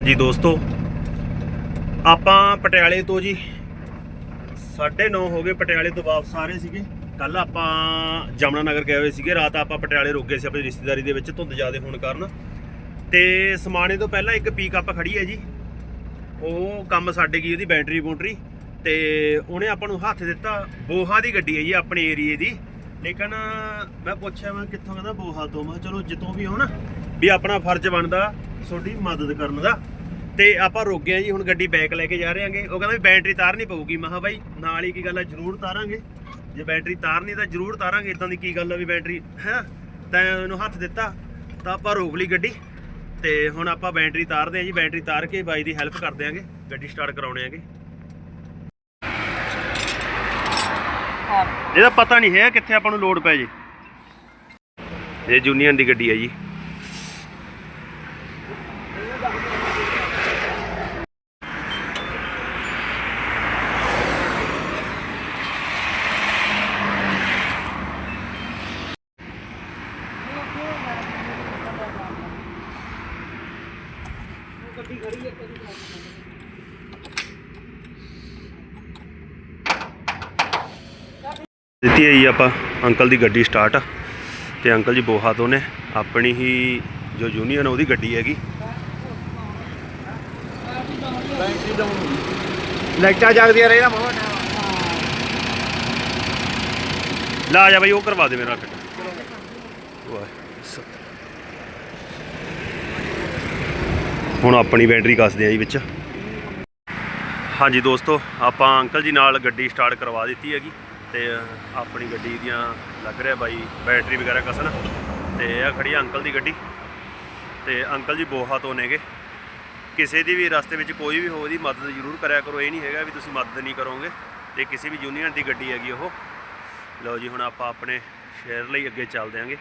ਜੀ ਦੋਸਤੋ, ਆਪਾਂ ਪਟਿਆਲੇ ਤੋਂ ਜੀ 9:30 ਹੋ ਗਏ, ਪਟਿਆਲੇ ਤੋਂ ਵਾਪਸ ਆ ਰਹੇ ਸੀਗੇ। ਕੱਲ ਆਪਾਂ ਜਮਨਾ ਨਗਰ ਗਏ ਹੋਏ ਸੀਗੇ, ਰਾਤ ਆਪਾਂ ਪਟਿਆਲੇ ਰੁਕ ਗਏ ਸੀ ਆਪਣੀ ਰਿਸ਼ਤੇਦਾਰੀ ਦੇ ਵਿੱਚ, ਧੁੰਦ ਜ਼ਿਆਦੇ ਹੋਣ ਕਾਰਨ। ਤੇ ਸਮਾਣੇ ਤੋਂ ਪਹਿਲਾਂ ਇੱਕ ਪੀਕਅਪ ਖੜੀ ਹੈ ਜੀ। ਉਹ ਕੰਮ ਸਾਡੇ ਗਈ ਉਹਦੀ ਬੈਟਰੀ ਬੂਟਰੀ, ਤੇ ਉਹਨੇ ਆਪਾਂ ਨੂੰ ਹੱਥ ਦਿੱਤਾ, ਬੋਹਾ ਦੀ ਗੱਡੀ ਹੈ ਜੀ ਆਪਣੇ ਏਰੀਏ ਦੀ। ਲੇਕਿਨ ਮੈਂ ਪੁੱਛਿਆ, ਮੈਂ ਕਿੱਥੋਂ ਕਹਿੰਦਾ ਬੋਹਾ ਤੋਂ? ਮੈਂ ਕਿਹਾ ਚਲੋ ਜਿੱਥੋਂ ਵੀ ਹੋ ਨਾ ਵੀ ਆਪਣਾ ਫਰਜ਼ ਬਣਦਾ ਤੁਹਾਡੀ ਮਦਦ ਕਰਨ ਦਾ। ਤੇ ਆਪਾਂ ਰੁਕ ਗਏ ਜੀ, ਹੁਣ ਗੱਡੀ ਬੈਕ ਲੈ ਕੇ ਜਾ ਰਹੇ ਹਾਂਗੇ ਉਹ ਕਹਿੰਦਾ ਵੀ ਬੈਟਰੀ ਤਾਰਨੀ ਪਊਗੀ। ਮੈਂ ਬਾਈ, ਨਾਲ ਹੀ ਕੀ ਗੱਲ ਆ, ਜ਼ਰੂਰ ਤਾਰਾਂਗੇ। ਜੇ ਬੈਟਰੀ ਤਾਰਨੀ ਤਾਂ ਜ਼ਰੂਰ ਤਾਰਾਂਗੇ। ਇਦਾਂ ਦੀ ਕੀ ਗੱਲ ਆ ਵੀ ਬੈਟਰੀ ਹੈ? ਤਾਂ ਉਹਨੂੰ ਹੱਥ ਦਿੱਤਾ। ਤਾਂ ਆਪਾਂ ਰੋਕ ਲਈ ਗੱਡੀ। ਤੇ ਹੁਣ ਆਪਾਂ ਬੈਟਰੀ ਤਾਰਦੇ ਆ ਜੀ। ਬੈਟਰੀ ਤਾਰ ਕੇ ਬਾਈ ਦੀ ਹੈਲਪ ਕਰ ਦਿਆਂਗੇ ਗੱਡੀ ਸਟਾਰਟ ਕਰਾਉਣੇ ਆਂਗੇ। ਇਹਦਾ ਪਤਾ ਨਹੀਂ ਹੈ ਕਿੱਥੇ ਆਪਾਂ ਨੂੰ ਲੋਡ ਪੈ ਜੇ। ਇਹ ਜੂਨੀਅਰ ਦੀ ਗੱਡੀ ਹੈ ਜੀ। ਦਿੱਤੀ ਹੈ ਜੀ ਆਪਾਂ ਅੰਕਲ ਦੀ ਗੱਡੀ ਸਟਾਰਟ ਤੇ ਅੰਕਲ ਜੀ ਬੋਹਾ ਤੋਂ ਨੇ ਆਪਣੀ ਹੀ ਜੋ ਯੂਨੀਅਨ ਉਹਦੀ ਗੱਡੀ ਹੈਗੀ। ਲਾਈਟਾਂ ਜਗਦੀਆਂ ਰਹਿਣਾ ਬਹੁਤ। ਲਾ ਆ ਜਾ ਬਾਈ ਉਹ ਕਰਵਾ ਦੇ ਮੇਰਾ ਫਿੱਟ ਹੁਣ ਆਪਣੀ ਬੈਟਰੀ ਕੱਸਦੇ ਆ ਜੀ ਵਿੱਚ। ਹਾਂਜੀ ਦੋਸਤੋ, ਆਪਾਂ ਅੰਕਲ ਜੀ ਨਾਲ ਗੱਡੀ ਸਟਾਰਟ ਕਰਵਾ ਦਿੱਤੀ ਹੈਗੀ ਤੇ ਆਪਣੀ ਗੱਡੀ ਦੀਆਂ ਲੱਗ ਰਿਹਾ ਬਾਈ ਬੈਟਰੀ ਵਗੈਰਾ ਕਸਣ। ਤੇ ਇਹ ਖੜੀ ਆ ਅੰਕਲ ਦੀ ਗੱਡੀ। ਤੇ ਅੰਕਲ ਜੀ ਬੋਹਾ ਤੋਂ ਨੇਗੇ। ਕਿਸੇ ਦੀ ਵੀ ਰਸਤੇ ਵਿੱਚ ਕੋਈ ਵੀ ਹੋ ਉਹਦੀ ਮਦਦ ਜ਼ਰੂਰ ਕਰਿਆ ਕਰੋ। ਇਹ ਨਹੀਂ ਹੈਗਾ ਵੀ ਤੁਸੀਂ ਮਦਦ ਨਹੀਂ ਕਰੋਗੇ। ਤੇ ਕਿਸੇ ਵੀ ਯੂਨੀਅਨ ਦੀ ਗੱਡੀ ਹੈਗੀ ਉਹ। ਲਓ ਜੀ, ਹੁਣ ਆਪਾਂ ਆਪਣੇ ਸ਼ਹਿਰ ਲਈ ਅੱਗੇ ਚੱਲਦੇ ਆਂਗੇ।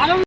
I don't